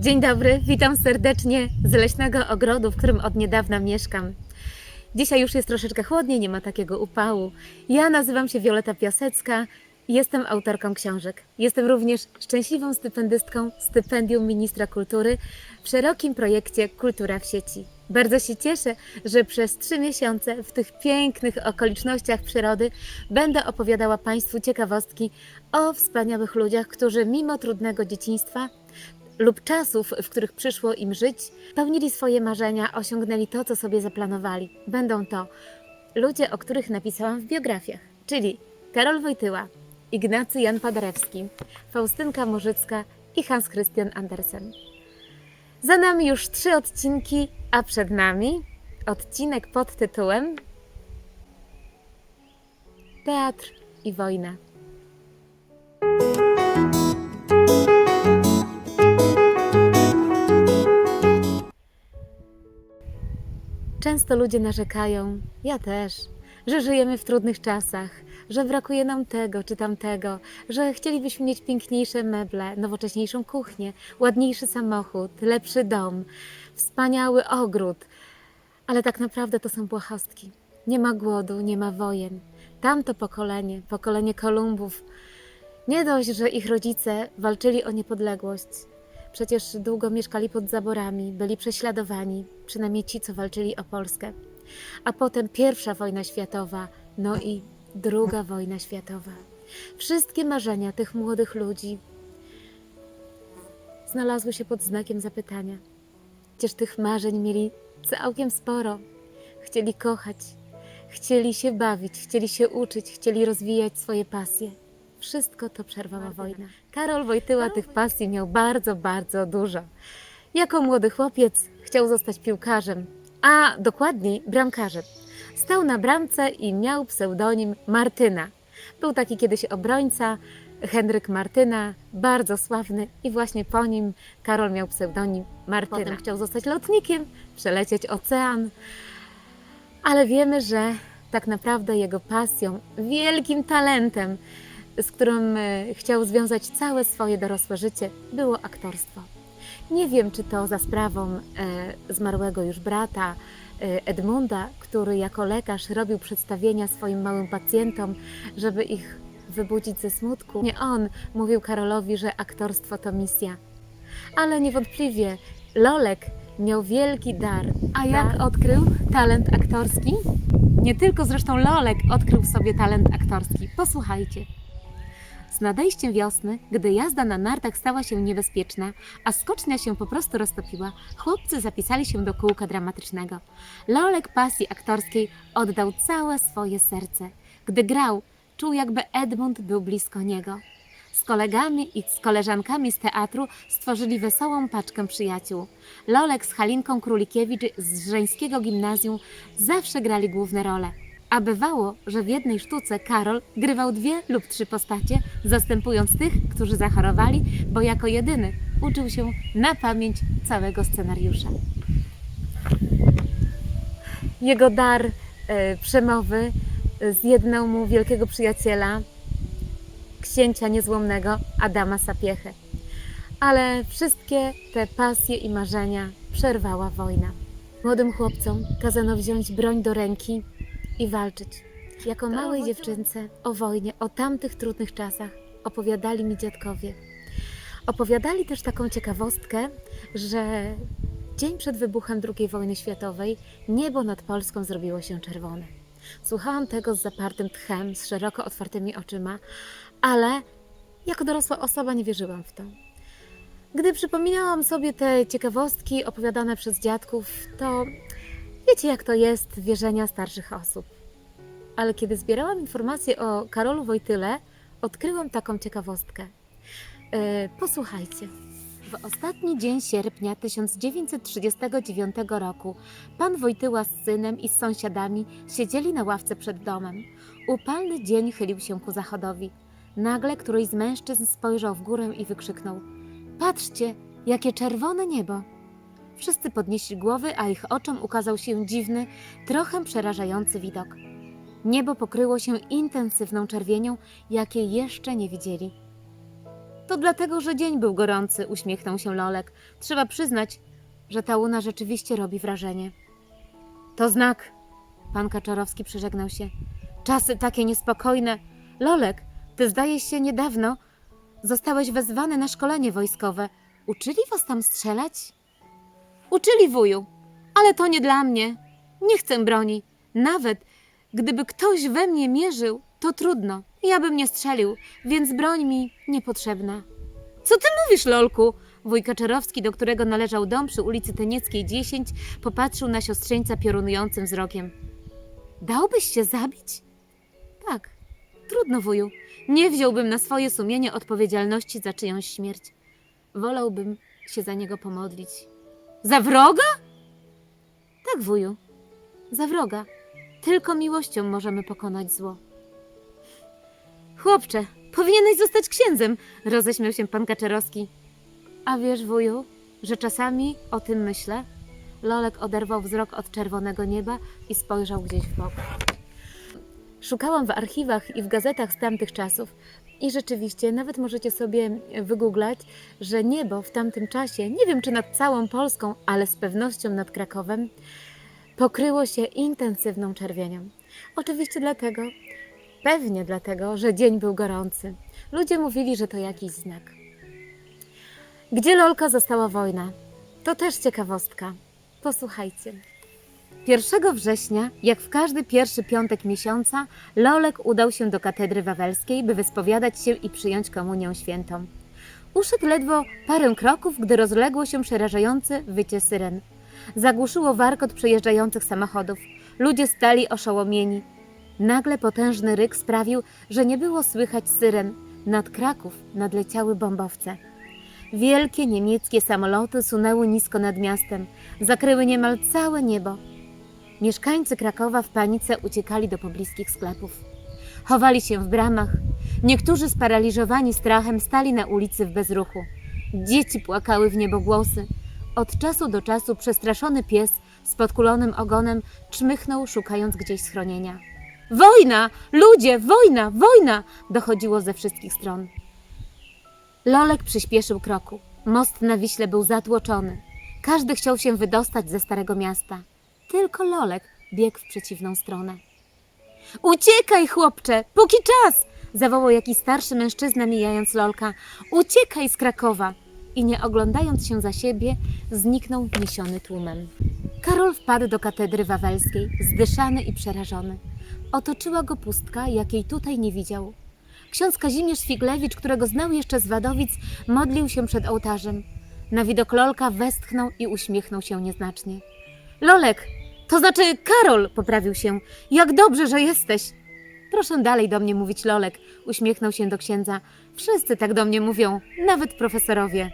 Dzień dobry, witam serdecznie z leśnego ogrodu, w którym od niedawna mieszkam. Dzisiaj już jest troszeczkę chłodniej, nie ma takiego upału. Ja nazywam się Wioleta Piasecka jestem autorką książek. Jestem również szczęśliwą stypendystką stypendium Ministra Kultury w szerokim projekcie Kultura w sieci. Bardzo się cieszę, że przez trzy miesiące w tych pięknych okolicznościach przyrody będę opowiadała Państwu ciekawostki o wspaniałych ludziach, którzy mimo trudnego dzieciństwa lub czasów, w których przyszło im żyć, pełnili swoje marzenia, osiągnęli to, co sobie zaplanowali. Będą to ludzie, o których napisałam w biografiach, czyli Karol Wojtyła, Ignacy Jan Paderewski, Faustynka Morzycka i Hans Christian Andersen. Za nami już trzy odcinki, a przed nami odcinek pod tytułem Teatr i wojna. Często ludzie narzekają, ja też, że żyjemy w trudnych czasach, że brakuje nam tego czy tamtego, że chcielibyśmy mieć piękniejsze meble, nowocześniejszą kuchnię, ładniejszy samochód, lepszy dom, wspaniały ogród. Ale tak naprawdę to są błahostki. Nie ma głodu, nie ma wojen. Tamto pokolenie, pokolenie Kolumbów, nie dość, że ich rodzice walczyli o niepodległość, Przecież długo mieszkali pod zaborami, byli prześladowani, przynajmniej ci, co walczyli o Polskę. A potem pierwsza wojna światowa, no i druga wojna światowa. Wszystkie marzenia tych młodych ludzi znalazły się pod znakiem zapytania. Przecież tych marzeń mieli całkiem sporo. Chcieli kochać, chcieli się bawić, chcieli się uczyć, chcieli rozwijać swoje pasje. Wszystko to przerwała wojna. Karol Wojtyła tych pasji miał bardzo, bardzo dużo. Jako młody chłopiec chciał zostać piłkarzem, a dokładniej bramkarzem. Stał na bramce i miał pseudonim Martyna. Był taki kiedyś obrońca, Henryk Martyna, bardzo sławny i właśnie po nim Karol miał pseudonim Martyna. Potem chciał zostać lotnikiem, przelecieć ocean, ale wiemy, że tak naprawdę jego pasją, wielkim talentem, z którym e, chciał związać całe swoje dorosłe życie, było aktorstwo. Nie wiem, czy to za sprawą e, zmarłego już brata e, Edmunda, który jako lekarz robił przedstawienia swoim małym pacjentom, żeby ich wybudzić ze smutku. Nie on mówił Karolowi, że aktorstwo to misja. Ale niewątpliwie Lolek miał wielki dar. A jak odkrył talent aktorski? Nie tylko zresztą Lolek odkrył sobie talent aktorski. Posłuchajcie. Z nadejściem wiosny, gdy jazda na nartach stała się niebezpieczna, a skocznia się po prostu roztopiła, chłopcy zapisali się do kółka dramatycznego. Lolek pasji aktorskiej oddał całe swoje serce. Gdy grał, czuł jakby Edmund był blisko niego. Z kolegami i z koleżankami z teatru stworzyli wesołą paczkę przyjaciół. Lolek z Halinką Królikiewicz z żeńskiego gimnazjum zawsze grali główne role. A bywało, że w jednej sztuce Karol grywał dwie lub trzy postacie, zastępując tych, którzy zachorowali, bo jako jedyny uczył się na pamięć całego scenariusza. Jego dar e, przemowy zjednał mu wielkiego przyjaciela, księcia niezłomnego Adama Sapiechę. Ale wszystkie te pasje i marzenia przerwała wojna. Młodym chłopcom kazano wziąć broń do ręki i walczyć. Jako małej dziewczynce o wojnie, o tamtych trudnych czasach opowiadali mi dziadkowie. Opowiadali też taką ciekawostkę, że dzień przed wybuchem II wojny światowej niebo nad Polską zrobiło się czerwone. Słuchałam tego z zapartym tchem, z szeroko otwartymi oczyma, ale jako dorosła osoba nie wierzyłam w to. Gdy przypominałam sobie te ciekawostki opowiadane przez dziadków, to wiecie jak to jest wierzenia starszych osób. Ale kiedy zbierałam informacje o Karolu Wojtyle, odkryłam taką ciekawostkę. E, posłuchajcie. W ostatni dzień sierpnia 1939 roku pan Wojtyła z synem i z sąsiadami siedzieli na ławce przed domem. Upalny dzień chylił się ku zachodowi. Nagle któryś z mężczyzn spojrzał w górę i wykrzyknął: Patrzcie, jakie czerwone niebo! Wszyscy podnieśli głowy, a ich oczom ukazał się dziwny, trochę przerażający widok. Niebo pokryło się intensywną czerwienią, jakiej jeszcze nie widzieli. To dlatego, że dzień był gorący, uśmiechnął się Lolek. Trzeba przyznać, że ta łuna rzeczywiście robi wrażenie. To znak. Pan Kaczorowski przeżegnał się. Czasy takie niespokojne. Lolek, ty zdaje się niedawno zostałeś wezwany na szkolenie wojskowe. Uczyli was tam strzelać? Uczyli wuju, ale to nie dla mnie. Nie chcę broni. Nawet gdyby ktoś we mnie mierzył, to trudno. Ja bym nie strzelił, więc broń mi niepotrzebna. Co ty mówisz, Lolku? Wuj Kaczorowski, do którego należał dom przy ulicy Tenieckiej 10, popatrzył na siostrzeńca piorunującym wzrokiem. Dałbyś się zabić? Tak. Trudno, wuju. Nie wziąłbym na swoje sumienie odpowiedzialności za czyjąś śmierć. Wolałbym się za niego pomodlić. Za wroga? Tak, wuju. Za wroga. Tylko miłością możemy pokonać zło. Chłopcze, powinieneś zostać księdzem, roześmiał się pan Kaczerowski. A wiesz, wuju, że czasami o tym myślę? Lolek oderwał wzrok od czerwonego nieba i spojrzał gdzieś w bok. Szukałam w archiwach i w gazetach z tamtych czasów i rzeczywiście nawet możecie sobie wygooglać, że niebo w tamtym czasie, nie wiem czy nad całą Polską, ale z pewnością nad Krakowem, pokryło się intensywną czerwienią. Oczywiście dlatego, pewnie dlatego, że dzień był gorący. Ludzie mówili, że to jakiś znak. Gdzie Lolka została wojna? To też ciekawostka. Posłuchajcie. 1 września, jak w każdy pierwszy piątek miesiąca, Lolek udał się do katedry wawelskiej, by wyspowiadać się i przyjąć komunię świętą. Uszedł ledwo parę kroków, gdy rozległo się przerażające wycie syren. Zagłuszyło warkot przejeżdżających samochodów. Ludzie stali oszołomieni. Nagle potężny ryk sprawił, że nie było słychać syren. Nad Kraków nadleciały bombowce. Wielkie niemieckie samoloty sunęły nisko nad miastem, zakryły niemal całe niebo. Mieszkańcy Krakowa w panice uciekali do pobliskich sklepów. Chowali się w bramach. Niektórzy sparaliżowani strachem stali na ulicy w bezruchu. Dzieci płakały w niebogłosy. Od czasu do czasu przestraszony pies z podkulonym ogonem czmychnął, szukając gdzieś schronienia. Wojna! Ludzie! Wojna! Wojna! dochodziło ze wszystkich stron. Lolek przyspieszył kroku. Most na Wiśle był zatłoczony. Każdy chciał się wydostać ze Starego Miasta. Tylko Lolek biegł w przeciwną stronę. Uciekaj, chłopcze, póki czas! zawołał jakiś starszy mężczyzna, mijając Lolka. Uciekaj z Krakowa! I nie oglądając się za siebie, zniknął niesiony tłumem. Karol wpadł do katedry wawelskiej, zdyszany i przerażony. Otoczyła go pustka, jakiej tutaj nie widział. Ksiądz Kazimierz Figlewicz, którego znał jeszcze z Wadowic, modlił się przed ołtarzem. Na widok Lolka westchnął i uśmiechnął się nieznacznie. Lolek, to znaczy Karol, poprawił się. Jak dobrze, że jesteś. Proszę dalej do mnie mówić Lolek, uśmiechnął się do księdza. Wszyscy tak do mnie mówią, nawet profesorowie.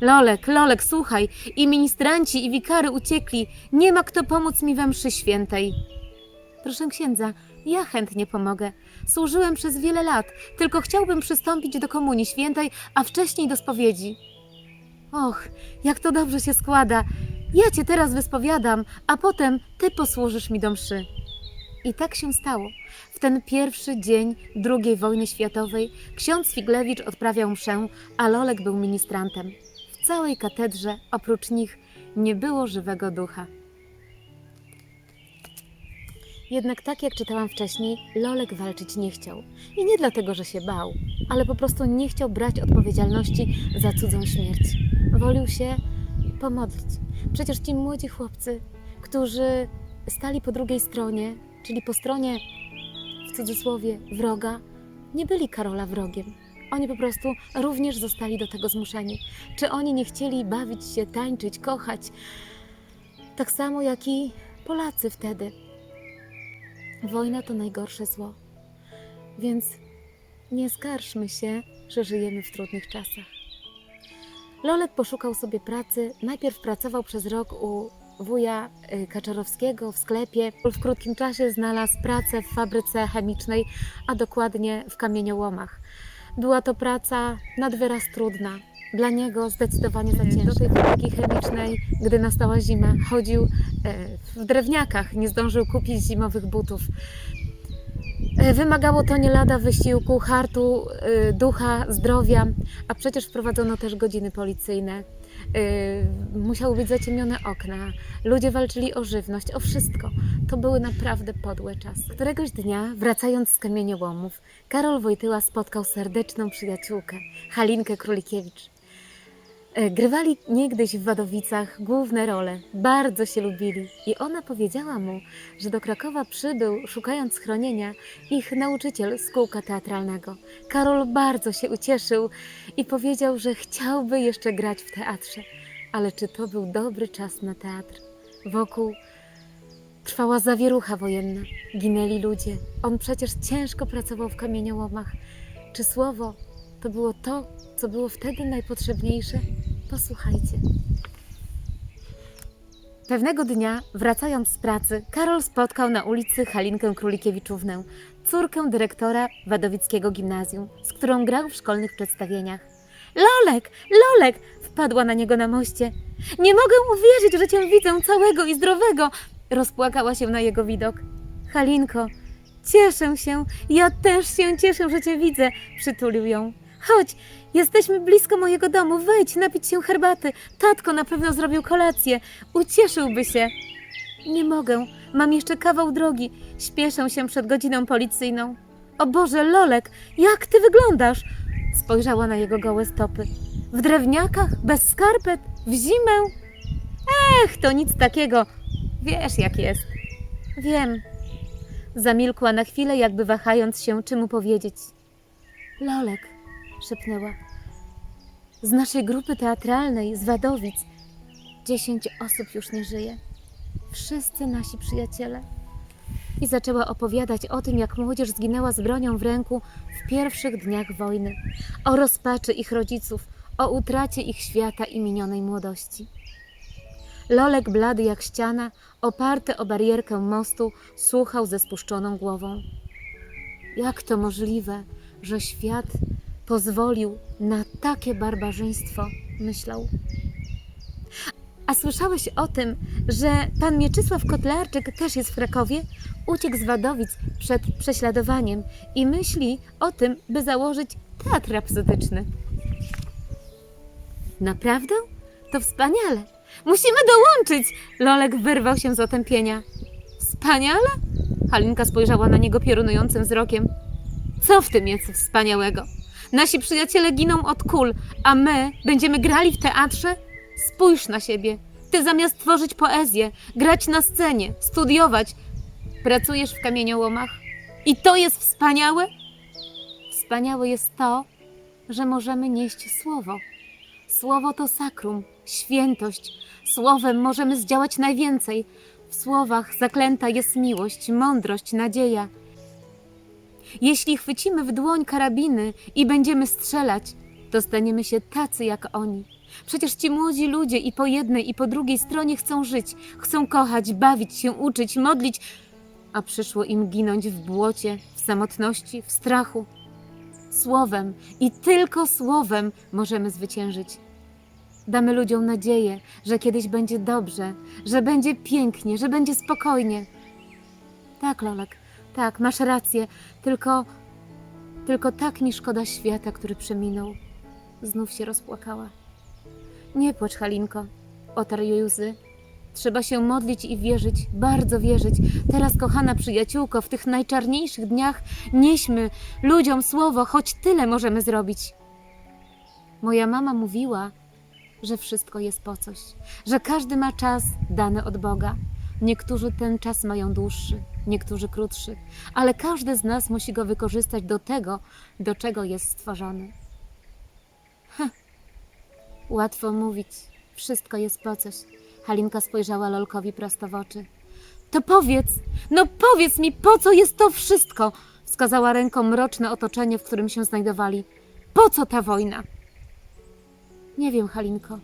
Lolek, Lolek, słuchaj, i ministranci, i wikary uciekli. Nie ma kto pomóc mi we mszy świętej. Proszę księdza, ja chętnie pomogę. Służyłem przez wiele lat, tylko chciałbym przystąpić do komunii świętej, a wcześniej do spowiedzi. Och, jak to dobrze się składa. Ja cię teraz wyspowiadam, a potem ty posłużysz mi do mszy. I tak się stało. W ten pierwszy dzień II wojny światowej ksiądz Figlewicz odprawiał mszę, a Lolek był ministrantem. W całej katedrze, oprócz nich, nie było żywego ducha. Jednak tak jak czytałam wcześniej, Lolek walczyć nie chciał. I nie dlatego, że się bał, ale po prostu nie chciał brać odpowiedzialności za cudzą śmierć. Wolił się pomodlić. Przecież ci młodzi chłopcy, którzy stali po drugiej stronie, czyli po stronie w cudzysłowie wroga, nie byli Karola wrogiem. Oni po prostu również zostali do tego zmuszeni. Czy oni nie chcieli bawić się, tańczyć, kochać? Tak samo jak i Polacy wtedy. Wojna to najgorsze zło. Więc nie skarżmy się, że żyjemy w trudnych czasach. Lolek poszukał sobie pracy. Najpierw pracował przez rok u wuja y, Kaczorowskiego w sklepie. W krótkim czasie znalazł pracę w fabryce chemicznej, a dokładnie w kamieniołomach. Była to praca nad wyraz trudna. Dla niego zdecydowanie za ciężka. Do tej fabryki chemicznej, gdy nastała zima, chodził e, w drewniakach, nie zdążył kupić zimowych butów. E, Wymagało to nie lada wysiłku, hartu, y, ducha, zdrowia, a przecież wprowadzono też godziny policyjne. Y, Musiały być zaciemnione okna, ludzie walczyli o żywność, o wszystko. To były naprawdę podłe czasy. Któregoś dnia, wracając z kamieniołomów, Karol Wojtyła spotkał serdeczną przyjaciółkę, Halinkę Królikiewicz. E, Grywali niegdyś w Wadowicach główne role, bardzo się lubili i ona powiedziała mu, że do Krakowa przybył, szukając schronienia, ich nauczyciel z kółka teatralnego. Karol bardzo się ucieszył i powiedział, że chciałby jeszcze grać w teatrze. Ale czy to był dobry czas na teatr? Wokół trwała zawierucha wojenna, ginęli ludzie. On przecież ciężko pracował w kamieniołomach. Czy słowo to było to, co było wtedy najpotrzebniejsze? Posłuchajcie. Pewnego dnia, wracając z pracy, Karol spotkał na ulicy Halinkę Królikiewiczównę, córkę dyrektora Wadowickiego Gimnazjum, z którą grał w szkolnych przedstawieniach. Lolek, Lolek! Wpadła na niego na moście. Nie mogę uwierzyć, że cię widzę całego i zdrowego! Rozpłakała się na jego widok. Halinko, cieszę się, ja też się cieszę, że cię widzę, przytulił ją. Chodź, jesteśmy blisko mojego domu, wejdź napić się herbaty. Tatko na pewno zrobił kolację, ucieszyłby się. Nie mogę, mam jeszcze kawał drogi, śpieszę się przed godziną policyjną. O Boże, Lolek, jak ty wyglądasz? Spojrzała na jego gołe stopy. W drewniakach, bez skarpet, w zimę? Ech, to nic takiego. Wiesz, jak jest. Wiem. Zamilkła na chwilę, jakby wahając się, czy mu powiedzieć. Lolek, szepnęła. Z naszej grupy teatralnej, z Wadowic, dziesięć osób już nie żyje. Wszyscy nasi przyjaciele. I zaczęła opowiadać o tym, jak młodzież zginęła z bronią w ręku w pierwszych dniach wojny, o rozpaczy ich rodziców, o utracie ich świata i minionej młodości. Lolek, blady jak ściana, oparty o barierkę mostu, słuchał ze spuszczoną głową. Jak to możliwe, że świat pozwolił na takie barbarzyństwo? myślał. A słyszałeś o tym, że pan Mieczysław Kotlarczyk też jest w Krakowie? Uciekł z Wadowic przed prześladowaniem i myśli o tym, by założyć teatr rapsodyczny. Naprawdę? To wspaniale! Musimy dołączyć! Lolek wyrwał się z otępienia. Wspaniale? Halinka spojrzała na niego piorunującym wzrokiem. Co w tym jest wspaniałego? Nasi przyjaciele giną od kul, a my będziemy grali w teatrze? Spójrz na siebie. Ty zamiast tworzyć poezję, grać na scenie, studiować, pracujesz w kamieniołomach. I to jest wspaniałe? Wspaniałe jest to, że możemy nieść słowo. Słowo to sakrum, świętość. Słowem możemy zdziałać najwięcej. W słowach zaklęta jest miłość, mądrość, nadzieja. Jeśli chwycimy w dłoń karabiny i będziemy strzelać, to staniemy się tacy jak oni. Przecież ci młodzi ludzie i po jednej, i po drugiej stronie chcą żyć, chcą kochać, bawić się, uczyć, modlić, a przyszło im ginąć w błocie, w samotności, w strachu. Słowem i tylko słowem możemy zwyciężyć. Damy ludziom nadzieję, że kiedyś będzie dobrze, że będzie pięknie, że będzie spokojnie. Tak, Lolek, tak, masz rację, tylko. Tylko tak mi szkoda świata, który przeminął. Znów się rozpłakała. Nie płacz, Halinko, otarł jej łzy. Trzeba się modlić i wierzyć, bardzo wierzyć. Teraz, kochana przyjaciółko, w tych najczarniejszych dniach nieśmy ludziom słowo, choć tyle możemy zrobić. Moja mama mówiła, że wszystko jest po coś, że każdy ma czas dany od Boga. Niektórzy ten czas mają dłuższy, niektórzy krótszy, ale każdy z nas musi go wykorzystać do tego, do czego jest stworzony. Heh. Łatwo mówić, wszystko jest po coś. Halinka spojrzała Lolkowi prosto w oczy. To powiedz, no powiedz mi, po co jest to wszystko? Wskazała ręką mroczne otoczenie, w którym się znajdowali. Po co ta wojna? Nie wiem, Halinko.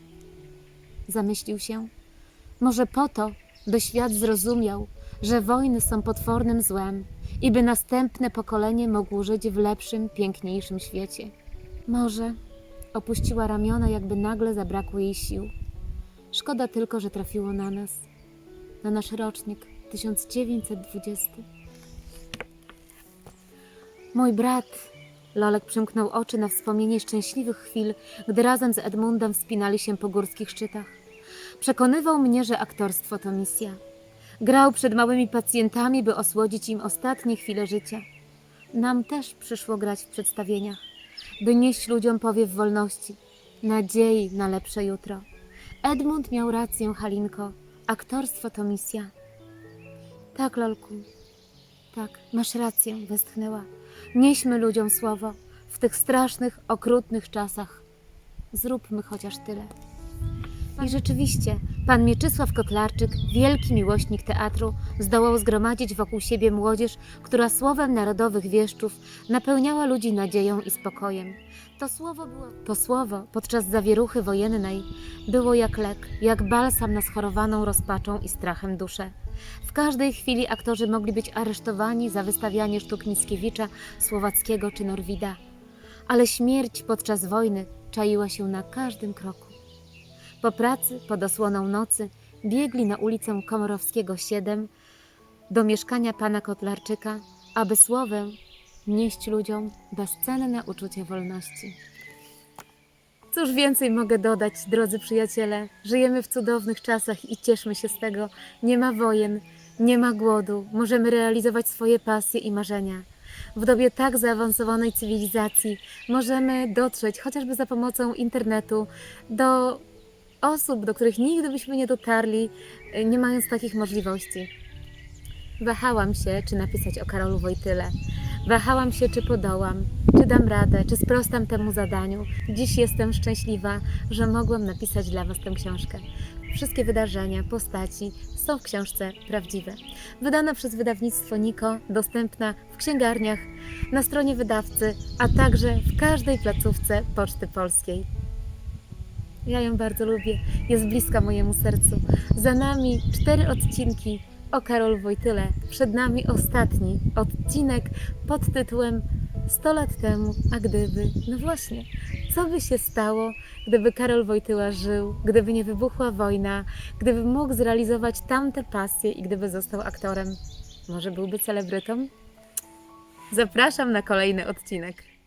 Zamyślił się. Może po to, by świat zrozumiał, że wojny są potwornym złem i by następne pokolenie mogło żyć w lepszym, piękniejszym świecie. Może opuściła ramiona, jakby nagle zabrakło jej sił. Szkoda tylko, że trafiło na nas, na nasz rocznik 1920. Mój brat. Lolek przymknął oczy na wspomnienie szczęśliwych chwil, gdy razem z Edmundem wspinali się po górskich szczytach. Przekonywał mnie, że aktorstwo to misja. Grał przed małymi pacjentami, by osłodzić im ostatnie chwile życia. Nam też przyszło grać w przedstawieniach, by nieść ludziom powiew wolności, nadziei na lepsze jutro. Edmund miał rację, Halinko. Aktorstwo to misja. Tak, Lolku. Tak, masz rację, westchnęła. Nieśmy ludziom słowo w tych strasznych, okrutnych czasach. Zróbmy chociaż tyle. I rzeczywiście, pan Mieczysław Kotlarczyk, wielki miłośnik teatru, zdołał zgromadzić wokół siebie młodzież, która słowem narodowych wieszczów napełniała ludzi nadzieją i spokojem. To słowo, było, to słowo podczas zawieruchy wojennej było jak lek, jak balsam na schorowaną rozpaczą i strachem duszę. W każdej chwili aktorzy mogli być aresztowani za wystawianie sztuk Mickiewicza, Słowackiego czy Norwida. Ale śmierć podczas wojny czaiła się na każdym kroku. Po pracy, pod osłoną nocy, biegli na ulicę Komorowskiego 7 do mieszkania pana Kotlarczyka, aby słowem nieść ludziom bezcenne uczucie wolności. Cóż więcej mogę dodać, drodzy przyjaciele? Żyjemy w cudownych czasach i cieszmy się z tego. Nie ma wojen, nie ma głodu, możemy realizować swoje pasje i marzenia. W dobie tak zaawansowanej cywilizacji możemy dotrzeć, chociażby za pomocą internetu, do osób, do których nigdy byśmy nie dotarli, y, nie mając takich możliwości. Wahałam się, czy napisać o Karolu Wojtyle. Wahałam się, czy podołam, czy dam radę, czy sprostam temu zadaniu. Dziś jestem szczęśliwa, że mogłam napisać dla Was tę książkę. Wszystkie wydarzenia, postaci są w książce prawdziwe. Wydana przez wydawnictwo Niko, dostępna w księgarniach, na stronie wydawcy, a także w każdej placówce Poczty Polskiej. Ja ją bardzo lubię, jest bliska mojemu sercu. Za nami cztery odcinki o Karol Wojtyle. Przed nami ostatni odcinek pod tytułem 100 lat temu, a gdyby. No właśnie, co by się stało, gdyby Karol Wojtyła żył, gdyby nie wybuchła wojna, gdyby mógł zrealizować tamte pasje i gdyby został aktorem? Może byłby celebrytą? Zapraszam na kolejny odcinek.